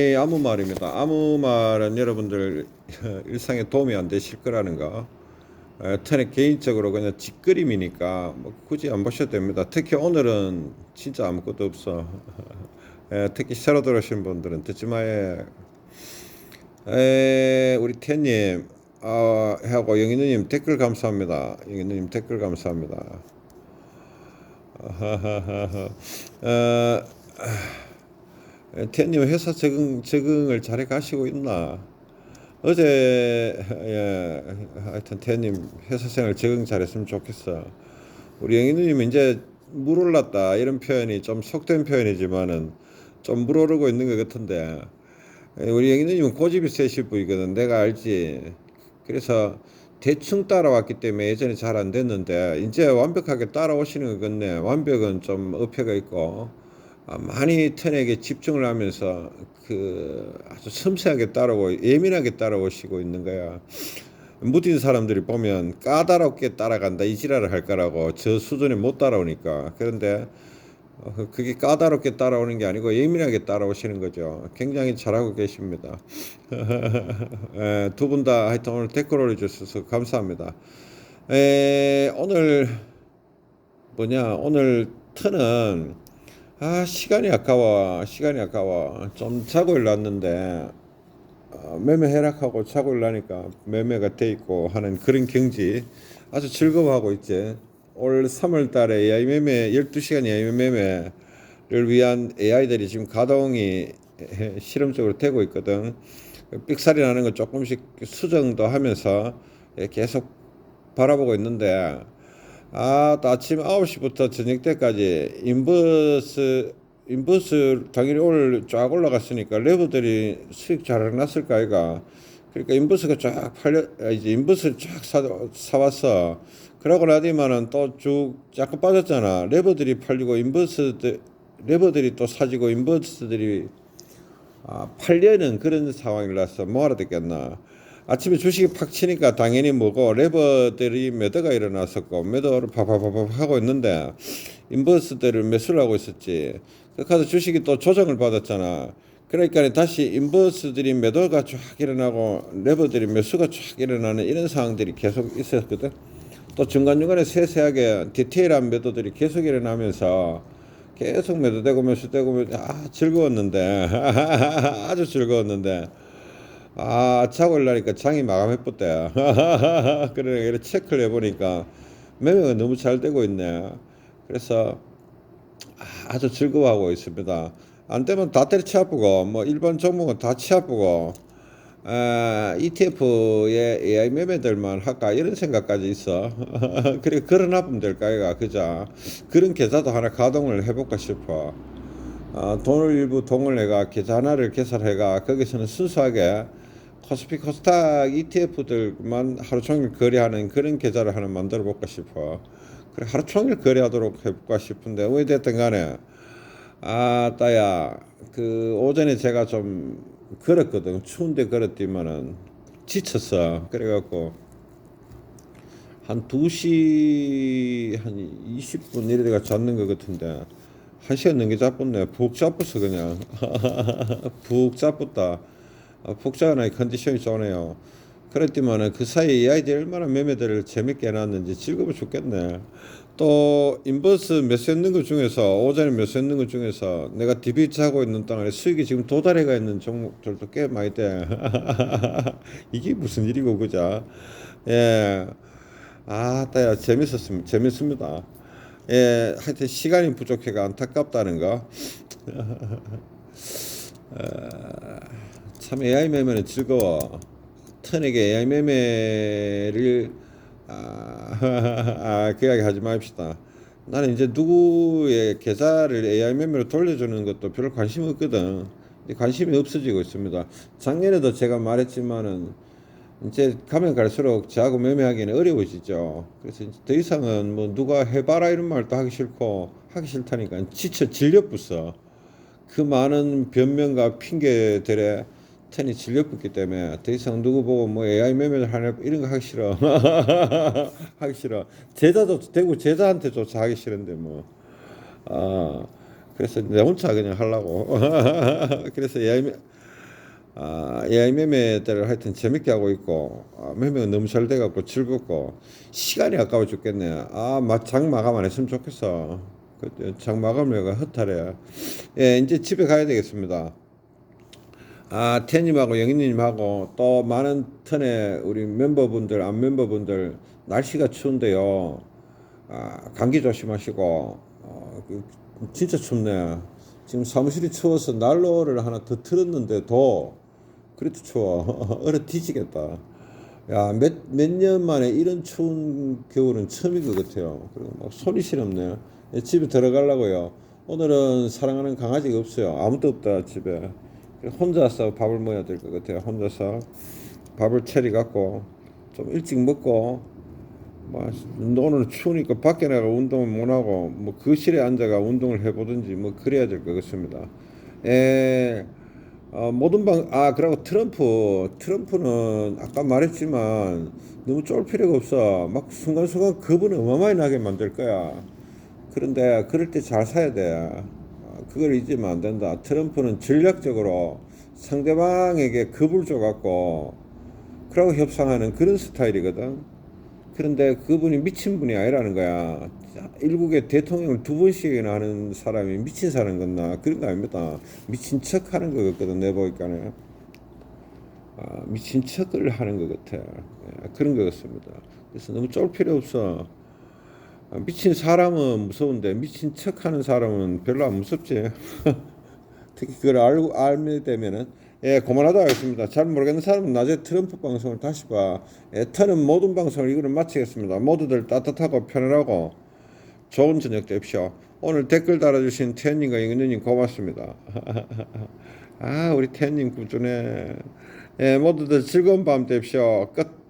예, 아무 말입니다. 아무 말은 여러분들 일상에 도움이 안 되실 거라는 거. 에, 저는 개인적으로 그냥 짓거림이니까 뭐 굳이 안 보셔도 됩니다. 특히 오늘은 진짜 아무것도 없어. 에, 특히 새로 들어오신 분들은 듣지 마요. 에, 우리 태님 어, 하고 영인우님 댓글 감사합니다. 영인우님 댓글 감사합니다. 어, 태님 회사 적응 적응을 잘해 가시고 있나? 어제 예 하여튼 태님 회사 생활 적응 잘했으면 좋겠어. 우리 영희 누님 이제 물 올랐다 이런 표현이 좀 속된 표현이지만은 좀 물 오르고 있는 것 같은데 예, 우리 영희 누님은 고집이 세실 분이거든. 내가 알지. 그래서 대충 따라왔기 때문에 예전에 잘 안 됐는데 이제 완벽하게 따라오시는 것 같네. 완벽은 좀 어폐가 있고 아, 많이 턴에게 집중을 하면서 그 아주 섬세하게 따라오고 예민하게 따라오시고 있는 거야. 무딘 사람들이 보면 까다롭게 따라간다 이 지랄을 할 거라고 저 수준에 못 따라오니까 그런데 어, 그게 까다롭게 따라오는 게 아니고 예민하게 따라오시는 거죠. 굉장히 잘하고 계십니다. 두 분 다 하여튼 오늘 댓글 올려주셔서 감사합니다. 에, 오늘 뭐냐 오늘 턴은 아 시간이 아까워. 시간이 아까워. 좀 자고 일어났는데 어, 매매 하락하고 자고 일어나니까 매매가 돼 있고 하는 그런 경지 아주 즐거워하고 있지. 올 3월 달에 AI 매매 12시간 AI 매매를 위한 AI들이 지금 가동이 실험적으로 되고 있거든. 삑살이 나는 거 조금씩 수정도 하면서 계속 바라보고 있는데 아, 또 아침 9시부터 저녁 때까지 인버스 인버스 당연히 오늘 쫙 올라갔으니까 레버들이 수익 잘 났을까 아이가? 그러니까 인버스가 쫙 팔려 아, 이제 인버스를 쫙 사, 사왔어. 그러고 나더니만은 또쭉 약간 빠졌잖아. 레버들이 팔리고 인버스들 레버들이 또 사지고 인버스들이 아, 팔려는 그런 상황이라서 뭐 알아듣겠나 아침에 주식이 팍 치니까 당연히 뭐고 레버들이 매도가 일어났었고 매도를 파파파파 하고 있는데 인버스들을 매수를 하고 있었지. 그래서 주식이 또 조정을 받았잖아. 그러니까 다시 인버스들이 매도가 쫙 일어나고 레버들이 매수가 쫙 일어나는 이런 상황들이 계속 있었거든. 또 중간중간에 세세하게 디테일한 매도들이 계속 일어나면서 계속 매도되고 매수되고 아 즐거웠는데. 아주 즐거웠는데 아, 자고 일어나니까 장이 마감해버렸대. 그래, 체크를 해보니까 매매가 너무 잘 되고 있네. 그래서 아주 즐거워하고 있습니다. 안 되면 다 때려 치 아프고, 뭐, 일반 종목은 다 치 아프고, 아, ETF의 AI 매매들만 할까, 이런 생각까지 있어. 그래, 그런 아픔 될까, 이가, 그자. 그런 계좌도 하나 가동을 해볼까 싶어. 아, 돈을 일부 동을 내가 계좌 하나를 개설해가, 거기서는 순수하게 코스피 코스닥 ETF들만 하루 종일 거래하는 그런 계좌를 하나 만들어 볼까 싶어. 그래 하루 종일 거래하도록 해볼까 싶은데 왜 됐든 간에 아 따야 그 오전에 제가 좀 걸었거든. 추운데 걸었더만은 지쳤어. 그래갖고 한 2시 한 20분 이래가 잤는 것 같은데 한 시간 넘게 잡았네. 푹 잡았어 그냥. 푹 잡았다 아, 폭작하는 컨디션이 좋네요. 그랬더만은 그 사이에 이 아이들이 얼마나 매매들을 재밌게 해놨는지 즐거워 죽겠네. 또 인버스 몇수 있는 것 중에서 오전에 몇수 있는 것 중에서 내가 디비트 하고 있는 동안에 수익이 지금 도달해가 있는 종목들도 꽤 많이 돼. 이게 무슨 일이고 그자? 예. 아, 따야 재밌었습니다. 재밌습니다. 예, 하여튼 시간이 부족해가 안타깝다는 거. 참 AI 매매는 즐거워. 턴에게 AI 매매를 아, 아, 그 이야기 하지 맙시다. 나는 이제 누구의 계좌를 AI 매매로 돌려주는 것도 별로 관심 없거든. 관심이 없어지고 있습니다. 작년에도 제가 말했지만은 이제 가면 갈수록 저하고 매매하기는 어려워지죠. 그래서 더 이상은 뭐 누가 해봐라 이런 말도 하기 싫고 하기 싫다니까 지쳐 질려붙어. 그 많은 변명과 핑계들에 텐이 질려붙기 때문에 더 이상 누구 보고 뭐 AI 매매를 하냐 이런 거 하기 싫어 하기 싫어 제자도 대구 제자한테조차 하기 싫은데 뭐 아, 그래서 내 혼자 그냥 하려고 그래서 AI 매- 아, AI 매매들을 하여튼 재밌게 하고 있고 아, 매매가 너무 잘 돼갖고 즐겁고 시간이 아까워 죽겠네. 아, 막장 마감 안 했으면 좋겠어. 그, 장 마감을 허탈해. 예, 이제 집에 가야 되겠습니다. 아, 태님하고 영희님하고 또 많은 턴의 우리 멤버분들, 안 멤버분들 날씨가 추운데요. 아, 감기 조심하시고 어, 그, 진짜 춥네. 지금 사무실이 추워서 난로를 하나 더 틀었는데도 그래도 추워. 얼어 뒤지겠다. 야, 몇, 몇 년 만에 이런 추운 겨울은 처음인 것 같아요. 그리고 막 손이 시렵네. 예, 집에 들어가려고요. 오늘은 사랑하는 강아지가 없어요. 아무도 없다, 집에. 혼자서 밥을 먹어야 될 것 같아요. 혼자서 밥을 차리 갖고 좀 일찍 먹고 뭐 오늘 추우니까 밖에 나가 운동을 못 하고 뭐 거실에 앉아가 운동을 해보든지 뭐 그래야 될 것 같습니다. 에, 어, 모든 방, 아, 그리고 트럼프, 트럼프는 아까 말했지만 너무 쫄 필요가 없어. 막 순간순간 겁은 어마어마하게 만들 거야. 그런데 그럴 때 잘 사야 돼. 어, 그걸 잊으면 안 된다. 트럼프는 전략적으로 상대방에게 겁을 줘갖고 그러고 협상하는 그런 스타일이거든. 그런데 그분이 미친 분이 아니라는 거야. 자, 일국의 대통령을 두 번씩이나 하는 사람이 미친 사람 같나? 그런 거 아닙니다. 미친 척 하는 거 같거든, 내 보니까는. 아, 미친 척을 하는 것 같아. 예, 그런 것 같습니다. 그래서 너무 쫄 필요 없어. 아, 미친 사람은 무서운데 미친 척 하는 사람은 별로 안 무섭지. 특히 그걸 알고 알게 되면은 예 그만하도록 하겠습니다. 잘 모르겠는 사람은 나중에 트럼프 방송을 다시 봐. 예, 터는 모든 방송을 이거는 마치겠습니다. 모두들 따뜻하고 편안하고 좋은 저녁 되십시오. 오늘 댓글 달아주신 태연님과 영은님 고맙습니다. 아 우리 태연님 꾸준해. 예 모두들 즐거운 밤 되십시오. 끝.